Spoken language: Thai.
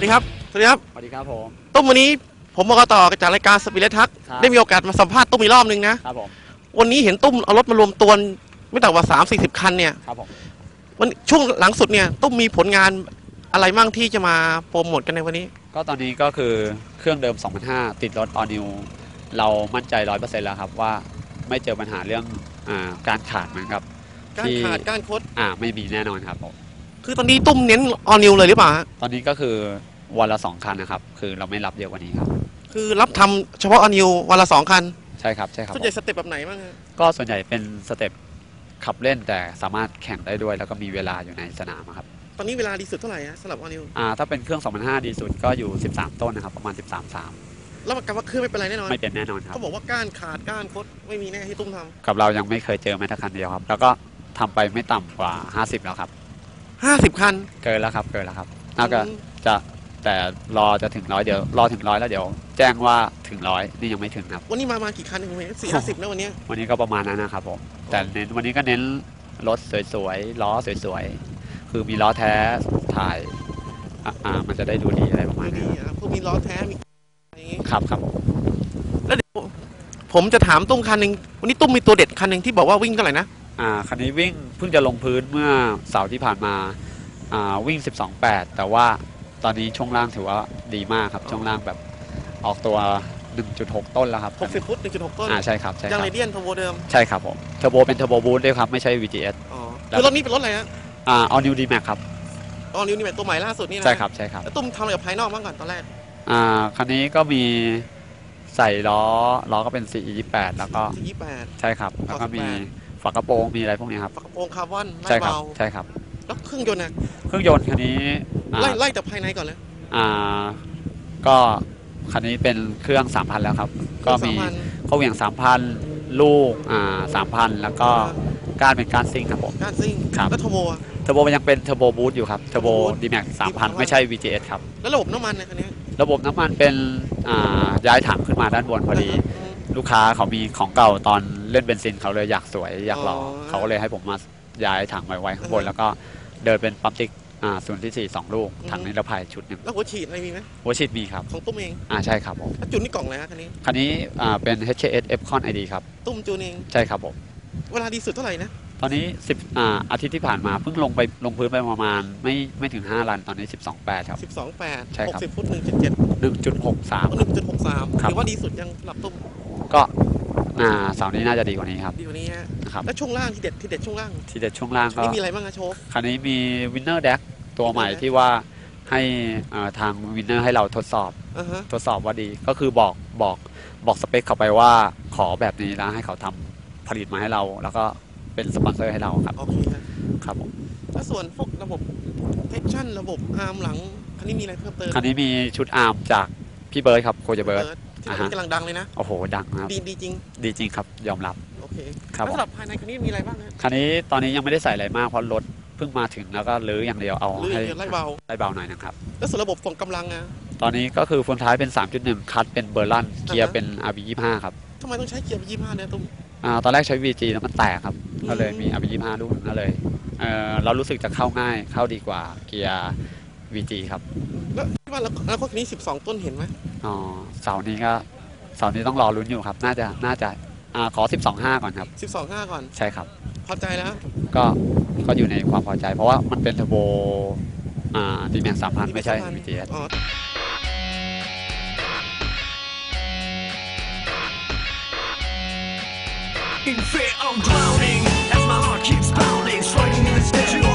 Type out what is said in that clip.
วัสดีครับ สวัสดีครับ สวัสดีครับผม ตุ้มวันนี้ผมบอกต่อจากรายการสปิเลทักครับ ได้มีโอกาสมาสัมภาษณ์ตุ้มอีกรอบนึงนะ ครับผม วันนี้เห็นตุ้มเอารถมารวมตัวไม่ต่ำกว่า 3 4 0 คันเนี่ยครับผม วันช่วงหลังสุดเนี่ยตุ้มมีผลงานอะไรมั่งที่จะมาโปรโมทกันในวันนี้ ก็ตอนนี้ก็คือเครื่องเดิม 2005 ติดรถออนิว เรามั่นใจ 100%แล้วครับว่าไม่เจอปัญหาเรื่องอาการขาดเหมือนกับ การที่ ขาดการคดอ่าไม่มีแน่นอนครับผม คือตอนนี้ตุ้มเน้นออนิวเลยหรือเปล่าฮะตอนนี้ก็คือ วันละสองคันนะครับ คือเราไม่รับเยอะกว่านี้ครับ คือรับทำเฉพาะออนิววันละสองคันใช่ครับใช่ครับส่วนผใหญ่มสเต็ปแบบไหนบ้างฮะก็ส่วนใหญ่เป็นสเต็ปขับเล่นแต่สามารถแข่งได้ด้วย แล้วก็มีเวลาอยู่ในสนามอะครับตอนนี้เวลาดีสุดเท่าไหร่ฮะสำหรับออนิวอ่าถ้าเป็นเครื่อง2005ดีสุดก็อยู่ 13 ต้นนะครับประมาณ 13 3แล้วกันว่าเครื่องไม่เป็นไรแน่นอนไม่เป็นแน่นอนครับ เขาบอกว่าก้านขาดก้านคดไม่มีแน่ที่ตุ้มทำกับเรายังไม่เคยเจอแม้แต่คันเดียวครับ แล้วก็ทำไปไม่ต่ำกว่า 50 แล้วครับห้าสิบคันเกินแล้วครับเกินแล้วครับน่าจะอืมจะ แต่รอจะถึงร้อยเดี๋ยวรอถึงร้อยแล้วเดี๋ยว แจ้งว่าถึงร้อยนี่ยังไม่ถึงครับ วันนี้มามากี่คันเองเห็นสี่ห้าสิบนะวันเนี้ยวันนี้ก็ประมาณนั้นนะครับผมแต่เน้นวันนี้ก็เน้นรถสวยๆล้อสวยๆคือมีล้อแท้ถ่ายอะอ่ามันจะได้ดูดีอะไรประมาณดูนี้ดีนะครับพวกมีล้อแท้มีอะไรอย่างงี้ครับครับผมแล้วเดี๋ยวผมจะถามตุ้มคันหนึ่งวันนี้ตุ้มมีตัวเด็ดคันหนึ่งที่บอกว่าวิ่งเท่าไหร่นะอ่าคันนี้วิ่งเพิ่งจะลงพื้นเมื่อเสาร์ที่ผ่านมาอ่าวิ่ง 12.8 แต่ว่า ตอนนี้ช่วงล่างถือว่าดีมากครับ ช่วงล่างแบบออกตัว 1.6 ต้นแล้วครับ60ฟุต1.6 ต้นอ่าใช่ครับใช่คยารังบเรเดียนทโบเดิมใช่ครับผมเทอร์โบเป็นเทอร์โบบูทด้วยครับ ไม่ใช่ VGS อ๋อแล้วคือรถนี้เป็นรถอะไรฮะอ่า All New D-Max ครับอ๋อนิวนี่เป็นตัวใหม่ล่าสุดนี่นะใช่ครับใช่ครับแล้วตุ้มทำอะไรกับภายนอกบ้างก่อนตอนแรกอ่าคันนี้ก็มีใส่ล้อล้อก็เป็น CE28 แล้วก็สี่ยี่แปด ใช่ครับ แล้วก็มีฝากระโปรงมีอะไรพวกนี้ครับ ฝากระโปรงคาร์บอนไล่ใช่ครับเบาใช่ครับ แล้วเครื่องยนต์นะเครื่องยนต์คันนี้อ่า ไล่ไล่จากภายในก่อนเลยอ่า ก็คันนี้เป็นเครื่อง3,000แล้วครับ ก็มีสาพันข้อเหวี่ยง3,000ลูกอ่า3,000แล้วก็การเป็นการซิ่งครับผมก้านซิ่งครับแล้วทโบอะเทอร์โบมันยังเป็นเทอร์โบบูทอยู่ครับเทอร์โบ Turbo Boost D-Max 3,000 3,000ไม่ใช่ VGS ครับ แล้วระบบน้ำมันในคันนี้ระบบน้ำมันเป็นอ่าย้ายถังขึ้นมาด้านบนพอดีอืมลูกค้าเขามีของเก่าตอนเล่นเบนซินเขาเลยอยากสวยอยากหล่อออเขาก็เลยให้ผมมาย้ายถังไว้ไว้ข้างบนอือฮะแล้วก็เดินเป็นปั๊มติ๊ก อ่าศูนย์ที่สี่สองลูกอือฮึ ถังนิรภัยชุดหนึ่งแล้วหัวฉีดอะไรมีไหมหัวฉีดมีครับของตุ้มเองอ่าใช่ครับผมแล้วจุดนี่กล่องอะไรฮะคันนี้ คันนี้อ่าเป็น HKS Epcon ID ครับ ตุ้มจูนเอง ใช่ครับผม เวลาดีสุดเท่าไหร่นะ ตอนนี้10อ่าอาทิตย์ที่ผ่านมาเพิ่งลงไปลงพื้นไปประมาณไม่ไม่ถึง 5 ลันตอนนี้ 12.8 ครับ 12 8ใช่ครับ 60 ฟุต 1.7 1.63 1.63 ครับ ถือว่าดีสุดยังสำหรับตุ้มก็ อ่าเสาร์นี้น่าจะดีกว่านี้ครับ ดีกว่านี้ฮะนะครับ แล้วช่วงล่างที่เด็ดที่เด็ดช่วงล่างทีเด็ดช่วงล่างก็ นี่มีอะไรบ้างอะโชว์คันนี้มี Winner Deck ตัวใหม่ Winner Deck ที่ว่าให้อ่าทาง Winner ให้เราทดสอบอ่าฮะทดสอบว่าดี ก็คือบอกบอกบอกสเปคเขาไปว่าขอแบบนี้แล้วให้เขาทำผลิตมาให้เรา แล้วก็เป็นสปอนเซอร์ให้เราครับโอเคฮะครับผมแล้วส่วนพวกระบบเทคชั่นระบบอาร์มหลังคันนี้มีอะไรเพิ่มเติมคันนี้มีชุดอาร์มจากพี่เบิร์ดครับโคจเบิร์ด ที่ตอนนี้กำลังดังเลยนะ โอ้โห ดังนะครับ ดีดีจริง ดีจริงครับ ยอมรับ โอเคครับแล้วผมสำหรับภายในคันนี้มีอะไรบ้างฮะคันนี้ตอนนี้ยังไม่ได้ใส่อะไรมากเพราะรถเพิ่งมาถึงแล้วก็รื้ออย่างเดียวเอาหรืออให้ย่างเดียวไล่เบาไล่เบาหน่อยนะครับ แล้วส่วนระบบส่งกำลังอะตอนนี้ก็คือฟืนท้ายเป็น 3.1 คัดเป็นเบอร์ลันเกียอ่าร์ฮะเป็น RB25 ครับทำไมต้องใช้เกียร์ยี่ห้าเนี่ยตุ้มอ่าตอนแรกใช้ VG แล้วมันแตกครับอืมก็เลยมี RB25 ลูกหนึ่งก็เลยเออเรารู้สึกจะเข้าง่ายเข้าดีกว่าเกียร์ VG ครับแล้ว ที่ว่าแล้วแล้วคันนี้ 12 ต้นเห็นไหมอ๋อเสาร์นี้ก็เสาร์นี้ต้องรอลุ้นอยู่ครับ น่าจะน่าจะอ่าขอ 12.5 ก่อนครับ 12 5 ก่อน ใช่ครับ พอใจแล้ว ก็ก็อยู่ในความพอใจ เพราะว่ามันเป็นเทอร์โบอ่าดีแม็กสามพันไม่ใช่ VGS อ๋อ In fear I'm drowning as my heart keeps pounding. Strike